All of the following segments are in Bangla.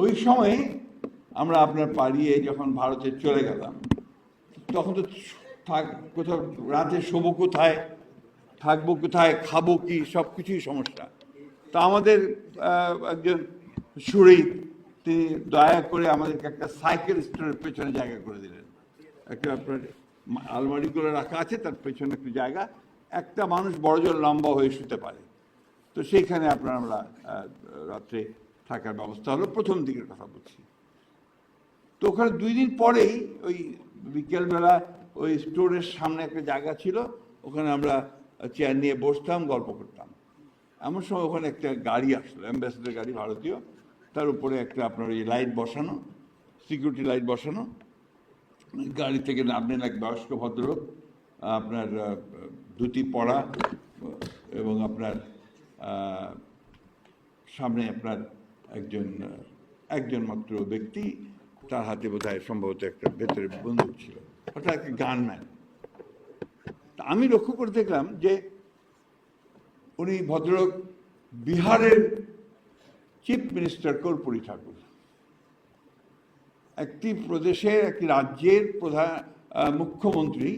ওই সময়ে আমরা আপনার পাড়িয়ে যখন ভারতে চলে গেলাম, তখন তো থাক, কোথাও রাতে শোবো কোথায়, থাকব কোথায়, খাব কি, সব কিছুই সমস্যা। তা আমাদের একজন সুরি তিনি দয়া করে আমাদেরকে একটা সাইকেল স্টোরের পেছনে জায়গা করে দিলেন। একটা আপনার আলমারিগুলো রাখা আছে, তার পেছনে একটু জায়গা। একটা মানুষ বড়জোর লম্বা হয়ে শুতে পারে। তো সেইখানে আপনার আমরা রাত্রে থাকার ব্যবস্থা হলো, প্রথম দিকের কথা বলছি। তো ওখানে দুই দিন পরেই ওই বিকেলবেলা ওই স্টোরের সামনে একটা জায়গা ছিল, ওখানে আমরা চেয়ার নিয়ে বসতাম, গল্প করতাম। এমন সময় ওখানে একটা গাড়ি আসলো অ্যাম্বাসেডার গাড়ি, ভারতীয়। তার উপরে একটা আপনার ওই লাইট বসানো সিকিউরিটি লাইট বসানো। গাড়ি থেকে নামলেন এক বয়স্ক ভদ্রলোক, আপনার ধুতি পরা এবং আপনার সামনে আপনার একজন একজন মাত্র ব্যক্তি, তার হাতে বোধ সম্ভবত একটা ভেতরে বন্দুক ছিল, অর্থাৎ একটা গানম্যান। আমি লক্ষ্য করে দেখলাম যে উনি ভদ্রলোক বিহারের চিফ মিনিস্টার কর্পূরী ঠাকুর। একটি প্রদেশের, একটি রাজ্যের প্রধান মুখ্যমন্ত্রী।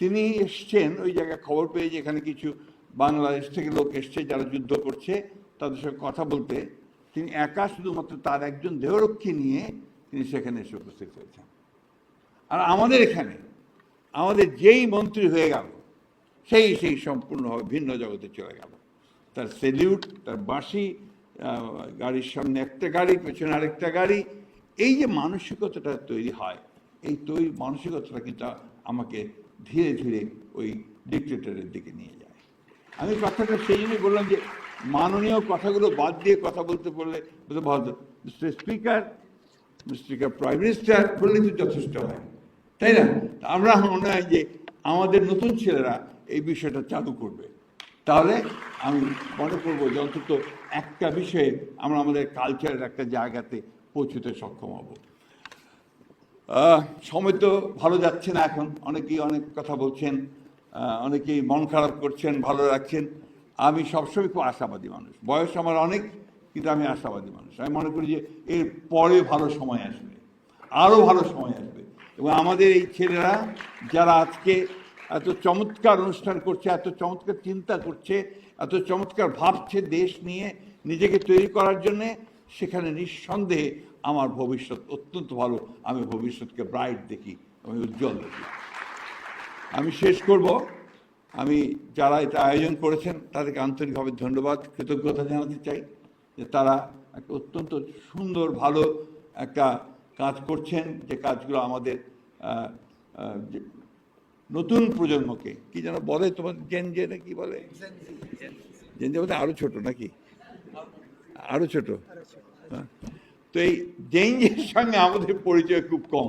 তিনি এসছেন, ওই জায়গায় খবর পেয়ে যে এখানে কিছু বাংলাদেশ থেকে লোক এসছে যারা যুদ্ধ করছে, তাদের সঙ্গে কথা বলতে। তিনি একা শুধুমাত্র তার একজন দেহরক্ষী নিয়ে তিনি সেখানে এসে উপস্থিত হয়েছেন। আর আমাদের এখানে, আমাদের যেই মন্ত্রী হয়ে গেল, সেই সেই সম্পূর্ণভাবে ভিন্ন জগতে চলে গেল। তার সেলিউট, তার বাঁশি গাড়ির সামনে একটা গাড়ি, পেছনে আরেকটা গাড়ি, এই যে মানসিকতাটা তৈরি হয়, এই তৈরি মানসিকতাটা কিন্তু আমাকে ধীরে ধীরে ওই ডিক্টেটরের দিকে নিয়ে যায়। আমি কথাটা সেই জন্যই বললাম যে মাননীয় কথাগুলো বাদ দিয়ে কথা বলতে বললে ভালো mister speaker mister prime minister বললে তো যথেষ্ট হয়। তাই না? আমরা মনে হয় যে আমাদের নতুন ছেলেরা এই বিষয়টা চালু করবে। তাহলে আমি মনে করব যে অন্তত একটা বিষয়ে আমরা আমাদের কালচারের একটা জায়গাতে পৌঁছতে সক্ষম হব। সময় তো ভালো যাচ্ছে না এখন। অনেকেই অনেক কথা বলছেন অনেকেই মন খারাপ করছেন, ভালো রাখছেন আমি সবসময় খুব আশাবাদী মানুষ। বয়স আমার অনেক, কিন্তু আমি আশাবাদী মানুষ। আমি মনে করি যে এর পরে ভালো সময় আসবে আরও ভালো সময় আসবে। এবং আমাদের এই ছেলেরা যারা আজকে এত চমৎকার অনুষ্ঠান করছে, এত চমৎকার চিন্তা করছে, এত চমৎকার ভাবছে দেশ নিয়ে, নিজেকে তৈরি করার জন্যে, সেখানে নিঃসন্দেহে আমার ভবিষ্যৎ অত্যন্ত ভালো। আমি ভবিষ্যৎকে ব্রাইট দেখি, আমি উজ্জ্বল দেখি। আমি শেষ করব। আমি যারা এটা আয়োজন করেছেন, তাদেরকে আন্তরিকভাবে ধন্যবাদ, কৃতজ্ঞতা জানাতে চাই যে তারা একটা অত্যন্ত সুন্দর, ভালো একটা কাজ করছেন, যে কাজগুলো আমাদের নতুন প্রজন্মকে, কি যেন বলে তোমার জেন জেনে কি বলে? জেন জে বলতে আরও ছোট নাকি? আরও ছোট। তো এই জেঞ্জের সঙ্গে আমাদের পরিচয় খুব কম।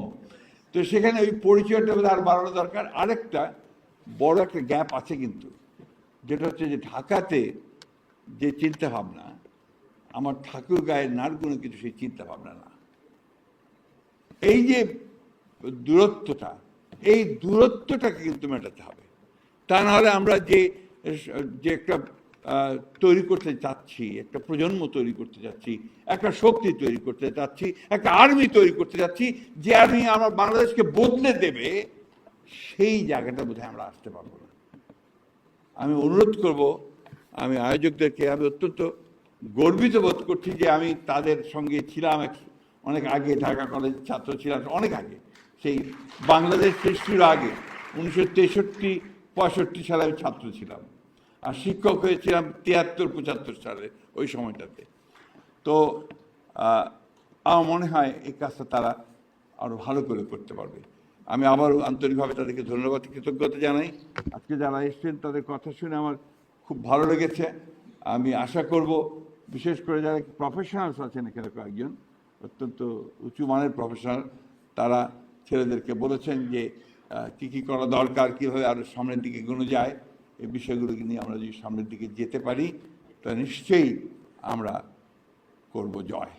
তো সেখানে ওই পরিচয়টা আর বাড়ানো দরকার। আরেকটা বড় একটা গ্যাপ আছে কিন্তু। যেটা হচ্ছে যে ঢাকাতে যে চিন্তা ভাবনা আমার ঠাকুর গায়ের নাড়গুলো কিন্তু সেই চিন্তা ভাবনা না। এই যে দূরত্বটা, এই দূরত্বটাকে কিন্তু মেটাতে হবে। তা নাহলে আমরা যে যে একটা তৈরি করতে চাচ্ছি, একটা প্রজন্ম তৈরি করতে যাচ্ছি একটা শক্তি তৈরি করতে চাচ্ছি, একটা আর্মি তৈরি করতে যাচ্ছি যে আর্মি আমার বাংলাদেশকে বদলে দেবে সেই জায়গাটা বোধহয় আমরা আসতে পারব না। আমি অনুরোধ করব, আমি আয়োজকদেরকে, আমি অত্যন্ত গর্বিত বোধ করছি যে আমি তাদের সঙ্গে ছিলাম অনেক আগে ঢাকা কলেজ ছাত্র ছিলাম, অনেক আগে, সেই বাংলাদেশ সৃষ্টির আগে, উনিশশো তেষট্টি পঁয়ষট্টি সালে আমি ছাত্র ছিলাম। আর শিক্ষক হয়েছিলাম তিয়াত্তর, পঁচাত্তর সালে, ওই সময়টাতে। তো আমার মনে হয় এই কাজটা তারা আরও ভালো করে করতে পারবে। আমি আবারও আন্তরিকভাবে তাদেরকে ধন্যবাদ, কৃতজ্ঞতা জানাই। আজকে যারা এসছেন, তাদের কথা শুনে আমার খুব ভালো লেগেছে। আমি আশা করব, বিশেষ করে যারা প্রফেশনালস আছেন এখানে কয়েকজন, অত্যন্ত উঁচু মানের প্রফেশনাল তারা ছেলেদেরকে বলেছেন যে কি কি করা দরকার, কীভাবে আরও সামনের দিকে এগোনো যায়, এই বিষয়গুলোকে নিয়ে আমরা যদি সামনের দিকে যেতে পারি, তা নিশ্চয়ই আমরা করব জয়।